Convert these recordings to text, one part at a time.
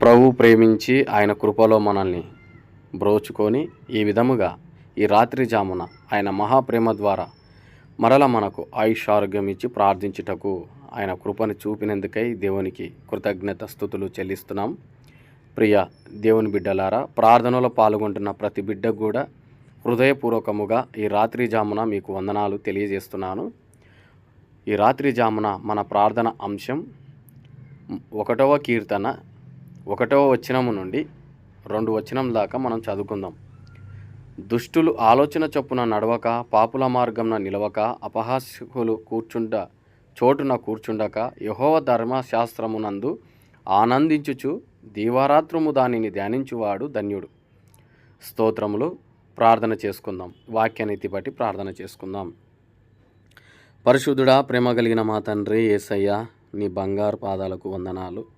ప్రభు ప్రేమించి ఆయన కృపలో మనల్ని బ్రోచుకొని ఈ విధముగా ఈ రాత్రి జామున ఆయన మహాప్రేమ ద్వారా మరల మనకు ఆయుష్ ఆరోగ్యం ఇచ్చి ప్రార్థించుటకు ఆయన కృపను చూపినందుకై దేవునికి కృతజ్ఞత స్థుతులు చెల్లిస్తున్నాం. ప్రియ దేవుని బిడ్డలారా ప్రార్థనలో పాల్గొంటున్న ప్రతి బిడ్డకు కూడా హృదయపూర్వకముగా ఈ రాత్రి జామున మీకు వందనాలు తెలియజేస్తున్నాను. ఈ రాత్రి జామున మన ప్రార్థన అంశం ఒకటవ కీర్తన ఒకటవ వచనము నుండి రెండు వచనం దాకా మనం చదువుకుందాం. దుష్టులు ఆలోచన చొప్పున నడవక పాపుల మార్గంన నిలవక అపహాస్యకులు కూర్చుండ చోటున కూర్చుండక యహోవ ధర్మశాస్త్రమునందు ఆనందించుచు దీవారాత్రము దానిని ధ్యానించువాడు ధన్యుడు. స్తోత్రములు ప్రార్థన చేసుకుందాం. వాక్యనీతి బట్టి ప్రార్థన చేసుకుందాం. పరిశుద్ధుడా ప్రేమ కలిగిన మా తండ్రి ఏసయ్య నీ బంగారు పాదాలకు వందనాలు.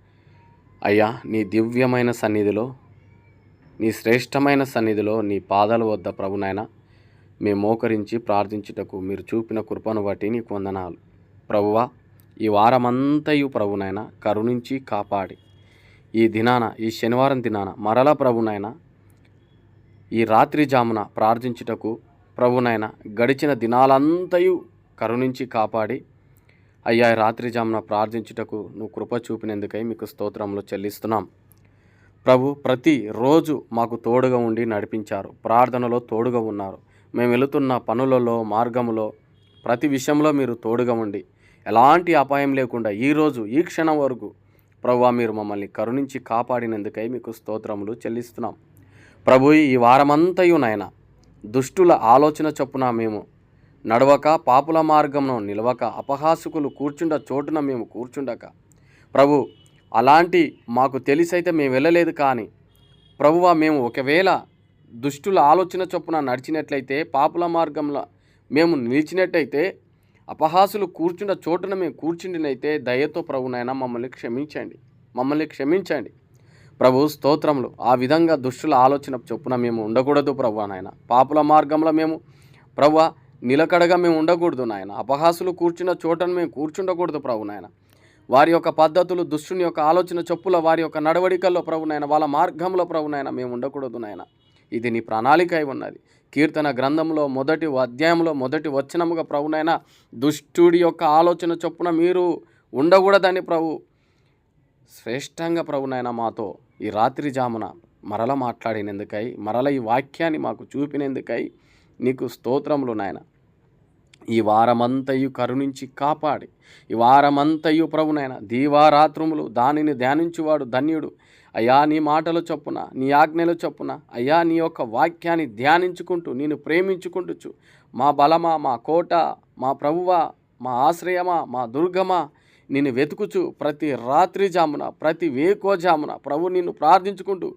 అయ్యా నీ దివ్యమైన సన్నిధిలో నీ శ్రేష్టమైన సన్నిధిలో నీ పాదాల వద్ద ప్రభునైనా మేము మోకరించి ప్రార్థించుటకు మీరు చూపిన కృపను బట్టి నీకు వందనాలు. ప్రభువా ఈ వారమంతయు ప్రభునైనా కరుణించి కాపాడి. ఈ దినాన ఈ శనివారం దినాన మరల ప్రభునైనా ఈ రాత్రి జామున ప్రార్థించుటకు ప్రభునైనా గడిచిన దినాలంతయు కరుణించి కాపాడి అయ్యా రాత్రి జామున ప్రార్థించుటకు నువ్వు కృప చూపినందుకై మీకు స్తోత్రములు చెల్లిస్తున్నాం. ప్రభు ప్రతి రోజు మాకు తోడుగా ఉండి నడిపించారు. ప్రార్థనలో తోడుగా ఉన్నారు. మేము వెళుతున్న పనులలో మార్గములో ప్రతి విషయంలో మీరు తోడుగా ఉండి ఎలాంటి అపాయం లేకుండా ఈరోజు ఈ క్షణం వరకు ప్రభు మీరు మమ్మల్ని కరుణించి కాపాడినందుకై మీకు స్తోత్రములు చెల్లిస్తున్నాం. ప్రభు ఈ వారమంతయు నాయన దుష్టుల ఆలోచన చొప్పున మేము నడవక పాపుల మార్గంలో నిలవక అపహాసుకులు కూర్చుండ చోటున మేము కూర్చుండక. ప్రభు అలాంటి మాకు తెలిసైతే మేము వెళ్ళలేదు కానీ ప్రభువా మేము ఒకవేళ దుష్టుల ఆలోచన చొప్పున నడిచినట్లయితే పాపుల మార్గంలో మేము నిలిచినట్టయితే అపహాసులు కూర్చున్న చోటున మేము కూర్చుండినైతే దయతో ప్రభునైనా మమ్మల్ని క్షమించండి. మమ్మల్ని క్షమించండి. ప్రభు స్తోత్రములు. ఆ విధంగా దుష్టుల ఆలోచన చొప్పున మేము ఉండకూడదు ప్రభు నాయన పాపుల మార్గంలో మేము ప్రభు నిలకడగా మేము ఉండకూడదు నాయన. అపహాసులు కూర్చున్న చోటను మేము కూర్చుండకూడదు ప్రభు నాయన. వారి యొక్క పద్ధతులు దుష్టుని యొక్క ఆలోచన చొప్పుల వారి యొక్క నడవడికల్లో ప్రభునైనా వాళ్ళ మార్గంలో ప్రభునైనా మేము ఉండకూడదు నాయన. ఇది నీ ప్రణాళిక అయి ఉన్నది. కీర్తన గ్రంథంలో మొదటి అధ్యాయంలో మొదటి వచనముగా ప్రభునైనా దుష్టుడి యొక్క ఆలోచన చొప్పున మీరు ఉండకూడదని ప్రభు శ్రేష్టంగా ప్రభునైనా మాతో ఈ రాత్రి జామున మరల మాట్లాడినందుకై మరల ఈ వాక్యాన్ని మాకు చూపినందుకై నీకు స్తోత్రములు నాయన. ఈ వారమంతయు కరుణించి కాపాడి. ఈ వారమంతయు ప్రభునైనా దీవారాత్రములు దానిని ధ్యానించువాడు ధన్యుడు. అయ్యా నీ మాటలు చొప్పున నీ ఆజ్ఞలు చొప్పున అయ్యా నీ యొక్క వాక్యాన్ని ధ్యానించుకుంటూ నేను ప్రేమించుకుంటూ మా బలమా మా కోట మా ప్రభువా మా ఆశ్రయమా మా దుర్గమా నిన్ను వెతుకుచు ప్రతి రాత్రి జామున ప్రతి వేకోజామున ప్రభు నిన్ను ప్రార్థించుకుంటూ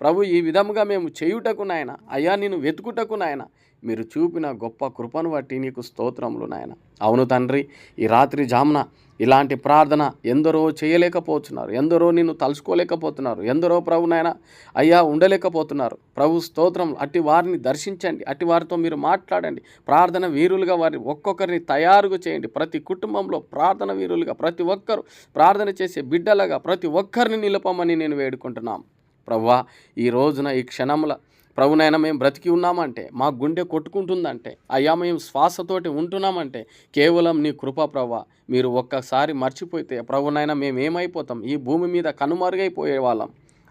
ప్రభు ఈ విధముగా మేము చేయుటకు నాయన అయ్యా నేను వెతుకుటకు నాయన మీరు చూపిన గొప్ప కృపను బట్టి నీకు స్తోత్రములు నాయన. అవును తండ్రి ఈ రాత్రి జామున ఇలాంటి ప్రార్థన ఎందరో చేయలేకపోతున్నారు ఎందరో నిన్ను తలుచుకోలేకపోతున్నారు ఎందరో ప్రభు నాయన అయ్యా ఉండలేకపోతున్నారు. ప్రభు స్తోత్రం అట్టి వారిని దర్శించండి అట్టి వారితో మీరు మాట్లాడండి. ప్రార్థన వీరులుగా వారిని ఒక్కొక్కరిని తయారుగా చేయండి. ప్రతి కుటుంబంలో ప్రార్థన వీరులుగా ప్రతి ఒక్కరు ప్రార్థన చేసే బిడ్డలుగా ప్రతి ఒక్కరిని నిలపమని నేను వేడుకుంటున్నాను ప్రవ్వా ఈ రోజున ఈ క్షణముల ప్రభునైనా మేము బ్రతికి ఉన్నామంటే మా గుండె కొట్టుకుంటుందంటే అయ్యా మేము శ్వాసతోటి ఉంటున్నామంటే కేవలం నీ కృప ప్రవ్వా. మీరు ఒక్కసారి మర్చిపోతే ప్రభునైనా మేము ఏమైపోతాం? ఈ భూమి మీద కనుమరుగైపోయే వాళ్ళం.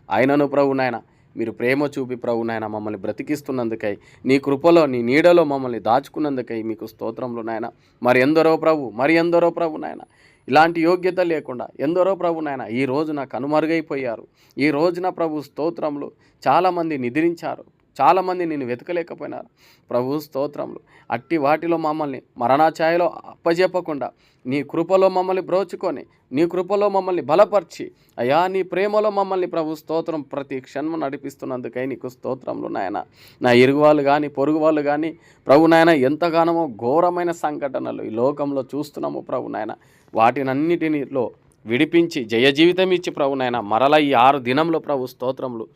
ఆయనను ప్రభునైనా మీరు ప్రేమ చూపి ప్రభునైనా మమ్మల్ని బ్రతికిస్తున్నందుకై నీ కృపలో నీ నీడలో మమ్మల్ని దాచుకున్నందుకై మీకు స్తోత్రంలో నాయన. మరి ఎందరో ప్రభు మరి ఎందరో ప్రభు నాయన. ఇలాంటి యోగ్యత లేకుండా ఎందరో ప్రభు నాయన ఈ రోజున కనుమరుగైపోయారు ఈ రోజున ప్రభు స్తోత్రంలో చాలామంది నిద్రించారు. చాలామంది నేను వెతకలేకపోయినారు. ప్రభు స్తోత్రములు. అట్టి వాటిలో మమ్మల్ని మరణాఛాయలో అప్పజెప్పకుండా నీ కృపలో మమ్మల్ని బ్రోచుకొని నీ కృపలో మమ్మల్ని బలపరిచి అయా నీ ప్రేమలో మమ్మల్ని ప్రభు స్తోత్రం ప్రతి క్షణం నడిపిస్తున్నందుకై నీకు స్తోత్రములు నాయన. నా ఇరుగు వాళ్ళు కానీ పొరుగు వాళ్ళు కానీ ప్రభు నాయన ఎంతగానో ఘోరమైన సంఘటనలు ఈ లోకంలో చూస్తున్నాము ప్రభు నాయన. వాటినన్నిటినిలో విడిపించి జయ జీవితం ఇచ్చి ప్రభు నాయన మరల ఈ ఆరు దినంలో ప్రభు స్తోత్రములు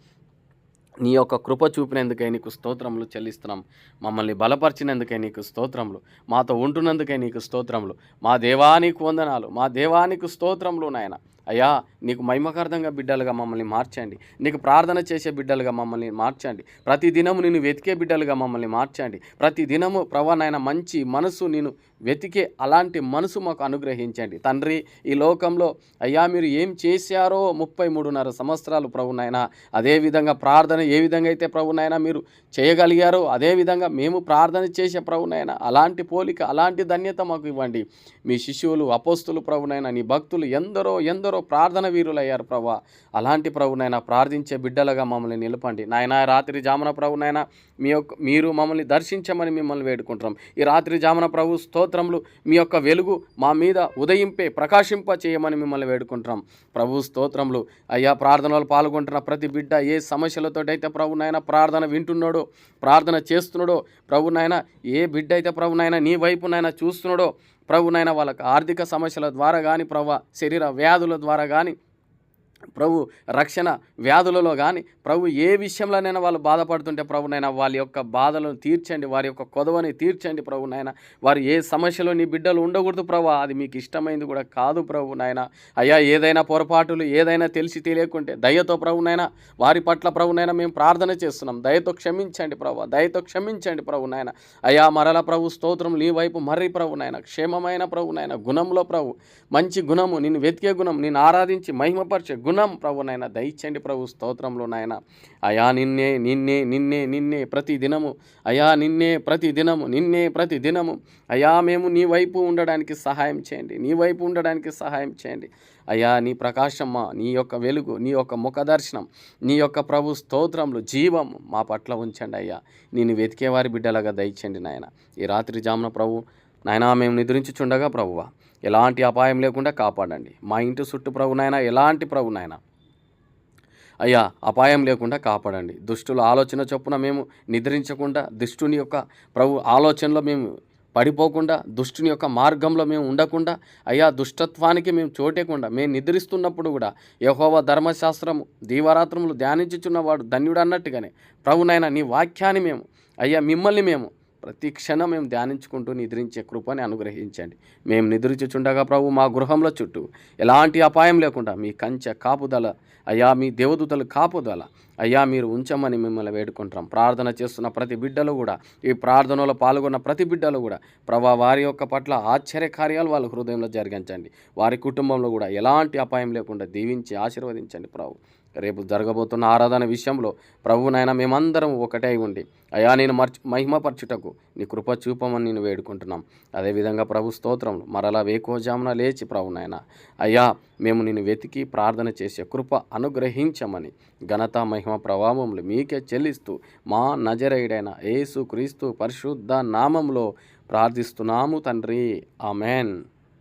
నీ యొక్క కృప చూపినందుకై నీకు స్తోత్రములు చెల్లిస్తున్నాం. మమ్మల్ని బలపరిచినందుకై నీకు స్తోత్రములు. మాతో ఉంటున్నందుకై నీకు స్తోత్రములు. మా దేవానికి వందనాలు. మా దేవానికి స్తోత్రములు నాయన. అయ్యా నీకు మహిమకార్థంగా బిడ్డలుగా మమ్మల్ని మార్చండి. నీకు ప్రార్థన చేసే బిడ్డలుగా మమ్మల్ని మార్చండి. ప్రతి దినము నేను వెతికే బిడ్డలుగా మమ్మల్ని మార్చండి. ప్రతి దినము ప్రభా నాయన మంచి మనసు నేను వెతికే అలాంటి మనసు మాకు అనుగ్రహించండి. తండ్రి ఈ లోకంలో అయ్యా మీరు ఏం చేశారో ముప్పై మూడున్నర సంవత్సరాలు ప్రభు అదేవిధంగా ప్రార్థన ఏ విధంగా అయితే ప్రభు మీరు చేయగలిగారో అదేవిధంగా మేము ప్రార్థన చేసే ప్రభు అలాంటి పోలిక అలాంటి ధన్యత మాకు ఇవ్వండి. మీ శిష్యువులు అపోస్తులు ప్రభునైనా నీ భక్తులు ఎందరో ఎందరో ప్రార్థన వీరులయ్యారు ప్రభా అలాంటి ప్రభునైనా ప్రార్థించే బిడ్డలుగా మమ్మల్ని నిలపండి. నాయన రాత్రి జామున ప్రభునైనా మీ యొక్క మీరు మమ్మల్ని దర్శించమని మిమ్మల్ని వేడుకుంటున్నాం. ఈ రాత్రి జామున ప్రభు స్తోత్రములు మీ యొక్క వెలుగు మా మీద ఉదయింపే ప్రకాశింప చేయమని మిమ్మల్ని వేడుకుంటున్నాం. ప్రభు స్తోత్రములు. అయ్యా ప్రార్థనలో పాల్గొంటున్న ప్రతి బిడ్డ ఏ సమస్యలతోటైతే ప్రభునైనా ప్రార్థన వింటున్నాడో ప్రార్థన చేస్తున్నాడో ప్రభునైనా ఏ బిడ్డ అయితే ప్రభునైనా నీ వైపునైనా చూస్తున్నాడో ప్రభునైనా వాళ్ళకు ఆర్థిక సమస్యల ద్వారా కానీ ప్రభా శరీర వ్యాధుల ద్వారా కానీ ప్రభు రక్షణ వ్యాధులలో కానీ ప్రభు ఏ విషయంలోనైనా వాళ్ళు బాధపడుతుంటే ప్రభునైనా వాళ్ళ యొక్క బాధలను తీర్చండి వారి యొక్క కొదవని తీర్చండి ప్రభు నాయన వారు ఏ సమస్యలో నీ బిడ్డలు ఉండకూడదు ప్రభు అది మీకు ఇష్టమైంది కూడా కాదు ప్రభు నాయన అయ్యా ఏదైనా పొరపాటులు ఏదైనా తెలిసి తెలియకుంటే దయతో ప్రభునైనా వారి పట్ల ప్రభునైనా మేము ప్రార్థన చేస్తున్నాం. దయతో క్షమించండి ప్రభు దయతో క్షమించండి ప్రభు నాయన అయ్యా మరల ప్రభు స్తోత్రం నీ వైపు మర్రి ప్రభు నాయన క్షేమమైన ప్రభు నాయన గుణంలో ప్రభు మంచి గుణము నిన్ను వెతికే గుణం నిన్ను ఆరాధించి మహిమపరిచే గుణం ప్రభునైనా దయచండి ప్రభు స్తోత్రంలో నాయన. అయా నిన్నే నిన్నే నిన్నే నిన్నే ప్రతి దినము. అయా నిన్నే ప్రతి దినము నిన్నే ప్రతి దినము. అయా మేము నీ వైపు ఉండడానికి సహాయం చేయండి. నీ వైపు ఉండడానికి సహాయం చేయండి. అయ్యా నీ ప్రకాశమ్మా నీ యొక్క వెలుగు నీ యొక్క ముఖ దర్శనం నీ యొక్క ప్రభు స్తోత్రములు జీవం మా పట్ల ఉంచండి అయ్యా. నేను వెతికేవారి బిడ్డలాగా దయచండి నాయన. ఈ రాత్రి జామున ప్రభు నాయనా మేము నిద్రించుచుండగా ప్రభువ ఎలాంటి అపాయం లేకుండా కాపాడండి. మా ఇంటి చుట్టూ ప్రభునైనా ఎలాంటి ప్రభునైనా అయ్యా అపాయం లేకుండా కాపాడండి. దుష్టుల ఆలోచన చొప్పున మేము నిద్రించకుండా దుష్టుని యొక్క ప్రభు ఆలోచనలో మేము పడిపోకుండా దుష్టుని యొక్క మార్గంలో మేము ఉండకుండా అయ్యా దుష్టత్వానికి మేము చోటేకుండా మేము నిద్రిస్తున్నప్పుడు కూడా యహోవ ధర్మశాస్త్రము దీవారాత్రములు ధ్యానించుచున్నవాడు ధన్యుడు అన్నట్టుగానే ప్రభునైనా నీ వాక్యాన్ని మేము అయ్యా మిమ్మల్ని మేము ప్రతి క్షణం మేము ధ్యానించుకుంటూ నిద్రించే కృపని అనుగ్రహించండి. మేము నిద్రించుచుండగా ప్రభు మా గృహంలో చుట్టూ ఎలాంటి అపాయం లేకుండా మీ కంచె కాపుదల అయ్యా మీ దేవదూతలు కాపుదల అయ్యా మీరు ఉంచమని మిమ్మల్ని వేడుకుంటాం ప్రార్థన చేస్తున్న ప్రతి బిడ్డలు కూడా ఈ ప్రార్థనలో పాల్గొన్న ప్రతి బిడ్డలు కూడా ప్రభా వారి యొక్క పట్ల ఆశ్చర్య కార్యాలు వాళ్ళ హృదయంలో జరిగించండి. వారి కుటుంబంలో కూడా ఎలాంటి అపాయం లేకుండా దీవించి ఆశీర్వదించండి ప్రభు. రేపు జరగబోతున్న ఆరాధన విషయంలో ప్రభునైనా మేమందరం ఒకటే ఉండి అయా నేను మర్చి మహిమపరచుటకు నీ కృప చూపమని నేను వేడుకుంటున్నాం. అదేవిధంగా ప్రభు స్తోత్రంలో మరలా వేకోజామున లేచి ప్రభునైనా అయ్యా మేము నిన్ను వెతికి ప్రార్థన చేసే కృప అనుగ్రహించమని ఘనత మహిమ ప్రభావములు మీకే చెల్లిస్తూ మా నజరైడైన యేసు క్రీస్తు పరిశుద్ధ నామంలో ప్రార్థిస్తున్నాము తండ్రి. ఆమెన్.